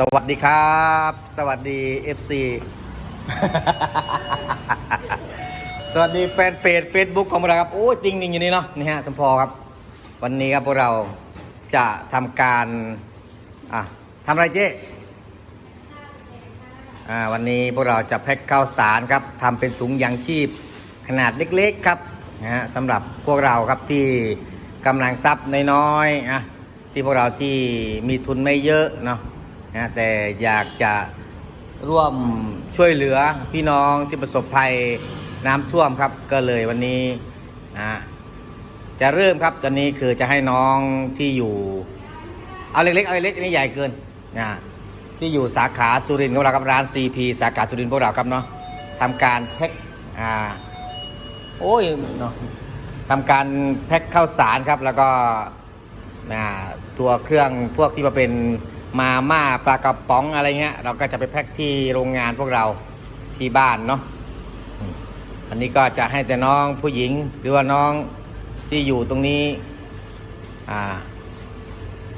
สวัสดีครับ สวัสดี FC สวัสดีแฟนเพจ Facebook ของเราครับ โอ้ยจริงจริงอยู่นี่เนาะนี่ฮะทุกพอครับ วันนี้ครับพวกเราจะทำการ อะทำอะไรเจ๊อ่าวันนี้พวกเราจะแพ็คข้าวสารครับทำเป็นถุงยางชีพขนาดเล็กๆครับนะฮะสำหรับพวกเราครับที่กำลังทรัพย์น้อยๆอะที่พวกเราที่มีทุนไม่เยอะเนาะ นะแต่อยากจะร่วมช่วยเหลือพี่น้องที่ประสบภัยน้ำท่วมครับ ก็เลยวันนี้อะจะเริ่มครับตอนนี้คือจะให้น้องที่อยู่เอาเล็กๆเอาเล็กๆอันนี้ใหญ่เกินนะที่อยู่สาขาสุรินทร์ของเราครับร้าน CP สาขาสุรินทร์พวกเราครับเนาะทำการแพ็คอ่าโอ้ยเนาะทำการแพ็คข้าวสารครับ แล้วก็ตัวเครื่องพวกที่มาเป็น มาม่าปลากระป๋องอะไรเงี้ย เราก็จะไปแพ็คที่โรงงานพวกเราที่บ้านเนาะอันนี้ก็จะให้แต่น้องผู้หญิงหรือว่าน้องที่อยู่ตรงนี้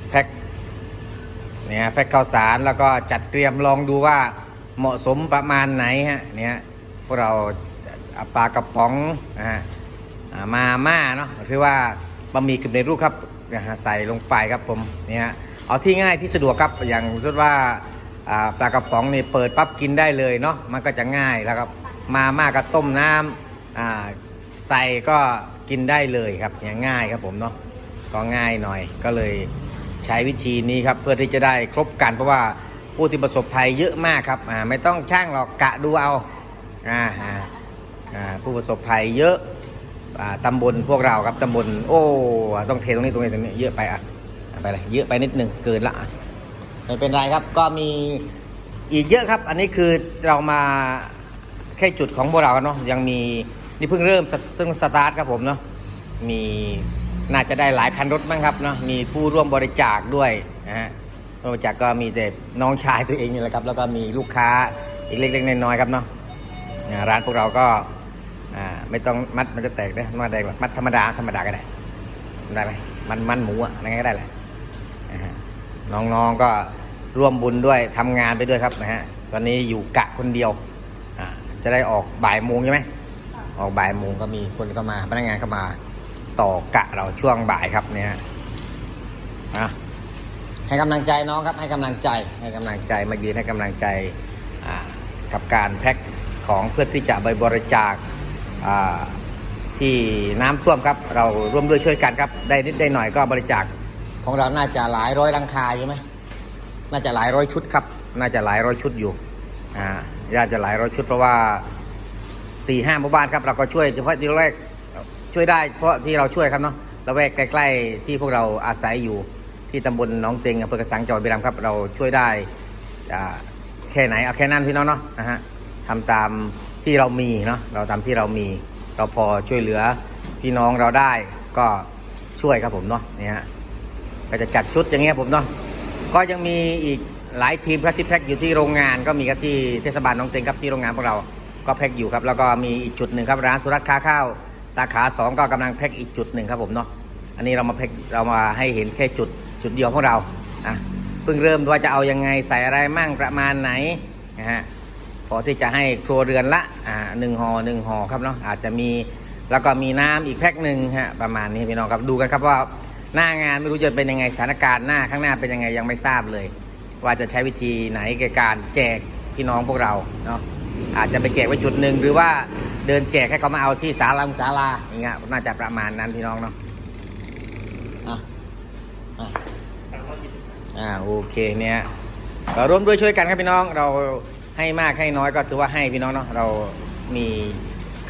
แพ็คเนี่ยแพ็คข้าวสารแล้วก็จัดเตรียมลองดูว่าเหมาะสมประมาณไหนฮะเนี่ยพวกเราปลากระป๋องนะฮะมาม่าเนาะคือว่าบะหมี่กึ่งในรูปครับฮะใส่ลงไปครับผมเนี่ย เอาที่ง่ายที่สะดวกครับอย่างสมมติว่าปลากระป๋องนี่เปิดปั๊บกินได้เลยเนาะมันก็จะง่ายแล้วครับมาม่าก็ต้มน้ำอ่าใส่ก็กินได้เลยครับอย่างง่ายครับผมเนาะก็ง่ายหน่อยก็เลยใช้วิธีนี้ครับเพื่อที่จะได้ครบกันเพราะว่าผู้ที่ประสบภัยเยอะมากครับไม่ต้องช่างหรอกกะดูเอาออผู้ประสบภัยเยอะอ่าตำบลพวกเราครับตำบลโอ้ต้องเทตรงนี้ตรงนี้ตรงนี้เยอะไปอะ ไปเลยเยอะไปนิดหนึ่งเกินละไม่เป็นไรครับก็มีอีกเยอะครับ อันนี้คือเรามาแค่จุดของพวกเราเนาะยังมีนี่เพิ่งเริ่มซึ่งสตาร์ทครับผมเนาะมีน่าจะได้หลายคันรถมั้งครับเนาะมีผู้ร่วมบริจาคด้วยนะฮะร่วมบริจาคก็มีแต่น้องชายตัวเองนี่แหละครับ แล้วก็มีลูกค้าอีกเล็กๆน้อยๆครับเนาะร้านพวกเราก็ไม่ต้องมัดมันจะแตกนะมัดแดงหรอกมัดธรรมดาธรรมดาก็ได้ได้ไหมมันมันหมูอะอะไรก็ได้แหละ น้องๆก็ร่วมบุญด้วยทำงานไปด้วยครับนะฮะตอนนี้อยู่กะคนเดียวอ่าจะได้ออกบ่ายโมงใช่ไหมออกบ่ายโมงก็มีคนเข้ามาพนักงานเข้ามาต่อกะเราช่วงบ่ายครับเนี่ยอะให้กำลังใจน้องครับให้กำลังใจให้กำลังใจมายืนให้กำลังใจอ่ากับการแพ็คของเพื่อที่จะไปบริจาคอ่าที่น้ำท่วมครับ เราร่วมด้วยช่วยกันครับ ได้นิดได้หน่อยก็บริจาค ของเราน่าจะหลายร้อยรังคาใช่ไหมน่าจะหลายร้อยชุดครับ น่าจะหลายร้อยชุดอยู่ อ่าญาติจะหลายร้อยชุดเพราะว่าสี่ห้าหมู่บ้านครับ เราก็ช่วยเฉพาะที่แรกช่วยได้เพราะที่เราช่วยครับเนาะละแวกใกล้ ๆ ที่พวกเราอาศัยอยู่ที่ตำบลหน้องเต็งอำเภอกระสังจังหวัดบุรีรัมย์ครับ เราช่วยได้อ่าแค่ไหนเอาแค่นั้นพี่น้องเนาะนะฮะทำตามที่เรามีเนาะเราตามที่เรามี เราพอช่วยเหลือพี่น้องเราได้ก็ช่วยครับผมเนาะเนี่ยฮะ ก็จะจัดชุดอย่างเงี้ยผมเนาะก็ยังมีอีกหลายทีมครับที่แพ็คอยู่ที่โรงงานก็มีครับที่เทศบาลน้องเต็งครับที่โรงงานพวกเรา ก็แพ็คอยู่ครับแล้วก็มีอีกจุดหนึ่งครับร้านสุรัตค้าข้าวสาขาสองก็กำลังแพ็คอีกจุดหนึ่งครับผมเนาะอันนี้เรามาแพ็คเรามาให้เห็นแค่จุดจุดเดียวของเราอะเพิ่งเริ่มว่าจะเอายังไงใส่อะไรมั่งประมาณไหนนะฮะพอที่จะให้ครัวเรือนละอ่าหนึ่งห่อหนึ่งห่อครับเนาะอาจจะมีแล้วก็มีน้ำอีกแพ็คหนึ่งฮะประมาณนี้พี่น้องครับดูกันครับว่า หน้างานไม่รู้จะเป็นยังไงสถานการณ์หน้าข้างหน้าเป็นยังไงยังไม่ทราบเลย ว่าจะใช้วิธีไหนในการแจกพี่น้องพวกเราเนาะอาจจะไปแจกไว้จุดหนึ่งหรือว่าเดินแจกให้เขามาเอาที่ศาลาศาลาอย่างเงี้ยน่าจะประมาณนั้นพี่น้องเนาะอะอะอ่าโอเคเนี่ยร,ร่วมด้วยช่วยกันครับพี่น้องเราให้มากให้น้อยก็ถือว่าให้พี่น้องเนาะเรามี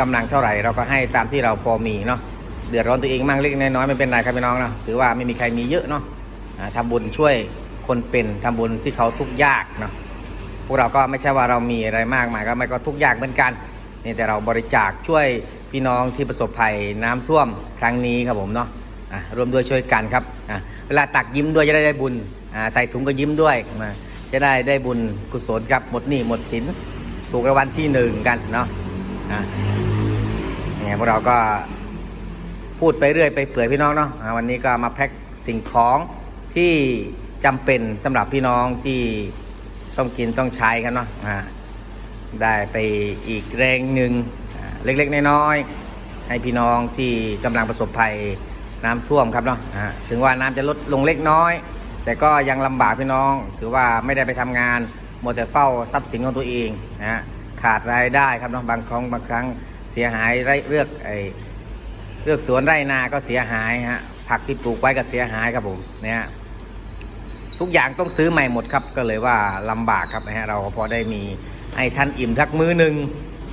กำลังเท่าไหร่ เราก็ให้ตามที่เราพอมีเนาะ เดือดร้อนตัวเองมั่งเล็กน้อยไม่เป็นไรครับพี่น้องเนาะถือว่าไม่มีใครมีเยอะเนาะอ่าทำบุญช่วยคนเป็นทำบุญที่เขาทุกข์ยากเนาะพวกเราก็ไม่ใช่ว่าเรามีอะไรมากมายก็ไม่ก็ทุกข์ยากเหมือนกันนี่แต่เราบริจาคช่วยพี่น้องที่ประสบภัยน้ำท่วมครั้งนี้ครับผมเนาะะร่วมด้วยช่วยกันครับเวลาตักยิ้มด้วยจะได้ได้บุญใส่ถุงก็ยิ้มด้วยมาจะได้ได้บุญกุศลครับหมดหนี้หมดสินถูกรางวัลที่หนึ่งกันเนาะะเนี่ยพวกเราก็ พูดไปเรื่อยไปเปื่อยพี่น้องเนาะวันนี้ก็มาแพ็คสิ่งของที่จำเป็นสำหรับพี่น้องที่ต้องกินต้องใช้ครับเนาะได้ไปอีกแรงหนึ่งเล็กๆน้อยๆให้พี่น้องที่กำลังประสบภัยน้ำท่วมครับเนาะถึงว่าน้ำจะลดลงเล็กน้อย แต่ก็ยังลำบากพี่น้องถือว่าไม่ได้ไปทำงานมัวแต่เฝ้าทรัพย์สินของตัวเองนะขาดรายได้ครับเนาะบางครั้งบางครั้งเสียหายไร่เลือกไอ เลือกสวนไร่นาก็เสียหายฮะผักที่ปลูกไว้ก็เสียหายครับผมเนี่ยทุกอย่างต้องซื้อใหม่หมดครับ ก็เลยว่าลำบากครับนะฮะเราพอได้มีให้ท่านอิ่มสักมื้อหนึ่ง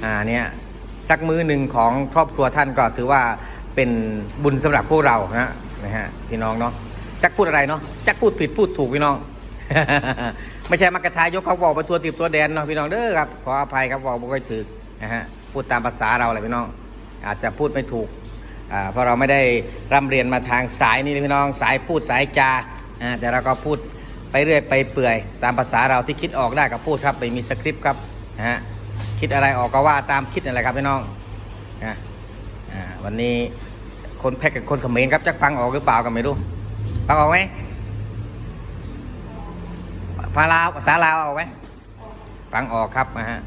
อ่าเนี่ยสักมื้อหนึ่งของครอบครัวท่านก็ถือว่าเป็นบุญสำหรับพวกเราฮะนะฮะพี่น้องเนาะจักพูดอะไรเนาะจักพูดผิดพูดถูกพี่น้อง ไม่ใช่มักกะทายกเขาบอกไปทัวติบตัวแดนเนาะพี่น้องเด้อครับขออภัยครับบอกไม่ค่อยถือนะฮะพูดตามภาษาเราเลยพี่น้อง อาจจะพูดไม่ถูก เพราะเราไม่ได้ร่ำเรียนมาทางสายนี้พี่น้องสายพูดสายจาแต่เราก็พูดไปเรื่อยไปเปื่อย ตามภาษาเราที่คิดออกได้ก็พูดครับไม่มีสคริปต์ครับนะฮะคิดอะไรออกก็ว่าตามคิดนั่นแหละครับพี่น้องนะวันนี้คนแพ็กกับคนเขมรครับจะฟังออกหรือเปล่าก็ไม่รู้ฟังออกไหมภาลาวภาษาลาวออกไหมฟังออกครับนะฮะ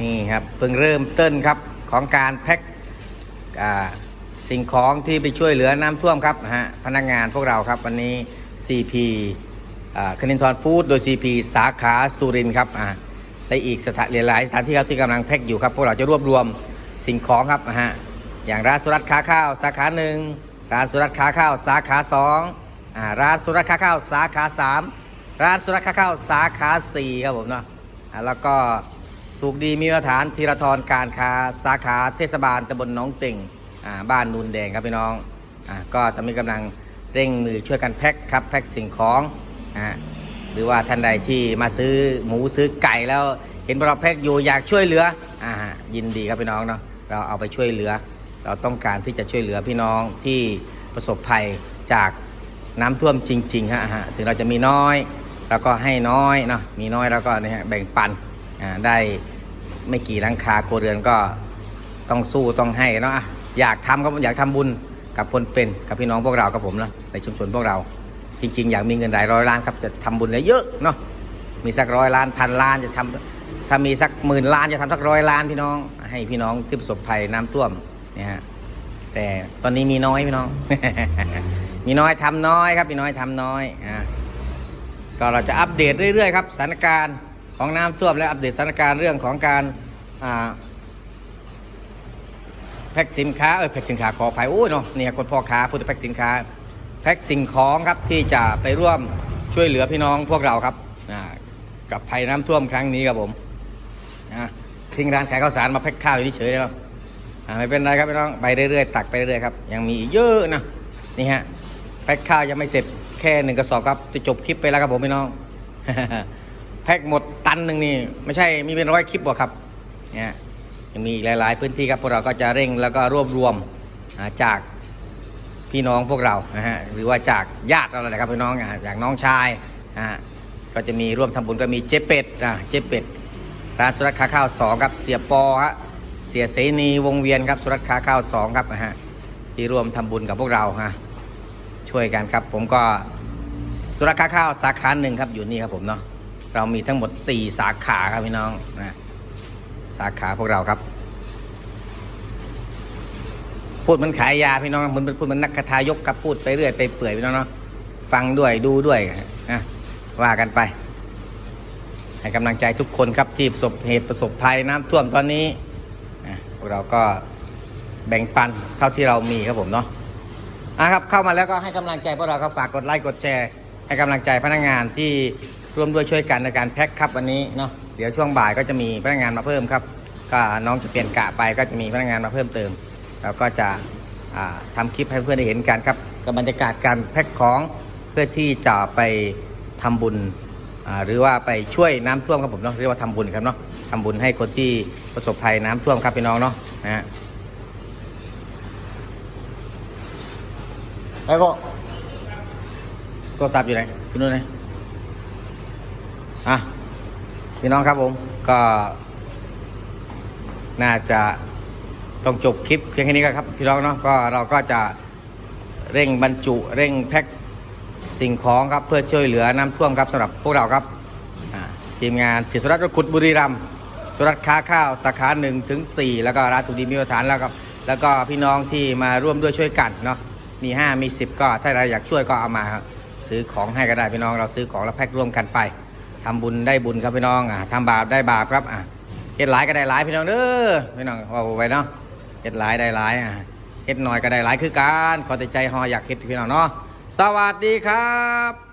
นี่ครับเพิ่งเริ่มต้นครับ ของการแพ็คสิ่งของที่ไปช่วยเหลือน้ำท่วมครับนะฮะพนักงานพวกเราครับวันนี้ CP คณินทรฟู้ดโดย CP สาขาสุรินครับอ่าและอีกสถานหลายสถานที่ครับที่กำลังแพ็คอยู่ครับพวกเราจะรวบรวมสิ่งของครับนะฮะอย่างร้านสุรัตค้าข้าวสาขาหนึ่งร้านสุรัตค้าข้าวสาขาสองอ่าร้านสุรัตค้าข้าวสาขาสามร้านสุรัตค้าข้าวสาขาสี่ครับผมเนาะอ่าแล้วก็ ถูกดีมีมาตรฐานธีรทรการค้าสาขาเทศบาลตำบลหนองติ่งบ้านนูนแดงครับพี่น้องอก็ตอนนี้กำลังเร่งมือช่วยกันแพ็คครับแพ็คสิ่งของอหรือว่าท่านใดที่มาซื้อหมูซื้อไก่แล้วเห็นเราแพ็คอยู่อยากช่วยเหลืออยินดีครับพี่น้องเนาะเราเอาไปช่วยเหลือ เราต้องการที่จะช่วยเหลือพี่น้องที่ประสบภัยจากน้ำท่วมจริงๆฮะถึงเราจะมีน้อยเราก็ให้น้อยเนาะมีน้อยเราก็เนี่ยฮะแบ่งปัน ได้ไม่กี่ลังคาโคเรือนก็ต้องสู้ต้องให้เนาะอยากทำก็อยากทำบุญกับคนเป็นกับพี่น้องพวกเรากับผมเนาะในชุมชนพวกเรา จริง ๆ อยากมีเงินหลายร้อยล้านครับจะทำบุญเยอะเนาะมีสักร้อยล้านพันล้านจะทำถ้ามีสักหมื่นล้านจะทำสักร้อยล้านพี่น้อง ให้พี่น้องที่ประสบภัยน้ำท่วมเนี่ยฮะแต่ตอนนี้มีน้อยพี่น้อง มีน้อยทำน้อยครับมีน้อยทำน้อยอ่าก็เราจะอัปเดตเรื่อยๆครับสถานการณ์ ของน้ำท่วมและอัปเดตสถานการณ์เรื่องของการแพ็คสินค้าเออแพ็คสินค้าขอภัยโอ้ยเนาะเนี่ยคนพ่อค้าพูดถึงแพ็คสินค้าแพ็คสิ่งของครับที่จะไปร่วมช่วยเหลือพี่น้องพวกเราครับกับภัยน้ำท่วมครั้งนี้ครับผมนะทิ้งร้านขายข้าวสารมาแพ็คข้าวอยู่เฉยๆแล้วอ่าไม่เป็นไรครับพี่น้องไปเรื่อยๆตักไปเรื่อยๆครับยังมีเยอะนะนี่ฮะแพ็คข้าวยังไม่เสร็จแค่หนึ่งกระสอบครับจะจบคลิปไปแล้วครับผมพี่น้องแพ็คหมด นหนึ่งนี่ไม่ใช่มีเป็นร้อยคลิปหรอกครับเนี่ยยังมีอีกหลาย ๆ พื้นที่ครับพวกเราก็จะเร่งแล้วก็รวบรวมจากพี่น้องพวกเรานะฮะหรือว่าจากญาติเราแหละครับพี่น้องอ่าจากน้องชายอ่าก็จะมีร่วมทำบุญก็มีเจ๊เป็ดอ่าเจ๊เป็ดร้านสุรัตค้าข้าวสองครับเสียปอฮะเสียเสนีวงเวียนครับสุรัตค้าข้าวสองครับนะฮะที่ร่วมทำบุญกับพวกเราฮะช่วยกันครับ ผมก็สุรัตค้าข้าวสาขาหนึ่งครับอยู่นี่ครับผมเนาะ เรามีทั้งหมด 4 สาขาครับพี่น้องนะสาขาพวกเราครับ พูดมันขายยาพี่น้องมันพูดมันนักคทายกครับพูดไปเรื่อยไปเปื่อยพี่น้องเนาะฟังด้วยดูด้วยนะว่ากันไป ให้กำลังใจทุกคนครับที่ประสบเหตุประสบภัยน้ำท่วมตอนนี้พวกเราก็แบ่งปันเท่าที่เรามีครับผมเนาะอะครับเข้ามาแล้วก็ให้กำลังใจพวกเราครับฝากกดไลค์กดแชร์ ให้กำลังใจพนักงานที่ร่วมด้วยช่วยกันในการแพ็คครับวันนี้เนาะเดี๋ยวช่วงบ่ายก็จะมีพนักงานมาเพิ่มครับ ก็น้องจะเปลี่ยนกะไปก็จะมีพนักงานมาเพิ่มเติมแล้วก็จะอ่าทำคลิปให้เพื่อนได้เห็นกันครับกับบรรยากาศการแพ็คของเพื่อที่จะไปทำบุญหรือว่าไปช่วยน้ำท่วมครับผมเนาะเรียกว่าทำบุญครับเนาะทำบุญให้คนที่ประสบภัยน้ำท่วมครับพี่น้องเนาะนะฮะแล้วก็ ตัวตับอยู่ไหนอยู่นู่นไหนอะพี่น้องครับผม ก็ น่าจะต้องจบคลิปเพียงแค่นี้ก็ครับพี่น้องเนาะก็เราก็จะเร่งบรรจุเร่งแพ็คสิ่งของครับเพื่อช่วยเหลือน้ำท่วมครับสำหรับพวกเราครับทีมงานศิษย์สุรัตน์ขุดบุรีรัมย์สุรัตน์ค้าข้าวสาขาหนึ่งถึงสี่แล้วก็ร้านตุดีมิวฐานแล้วก็แล้วก็พี่น้องที่มาร่วมด้วยช่วยกันเนาะมี5มี10ก็ถ้าเรอยากช่วยก็เอามาครับ ซื้อของให้ก็ได้พี่น้อง เราซื้อของแล้วแพ็คร่วมกันไปทำบุญได้บุญครับพี่น้องอะทำบาปได้บาปครับอะเฮ็ดหลายก็ได้หลายพี่น้องเด้อพี่น้องว่าไว้เนาะเฮ็ดหลายได้หลายอะเฮ็ดน้อยก็ได้หลายคือการขอใจใจฮออยากเฮ็ดพี่น้องเนาะสวัสดีครับ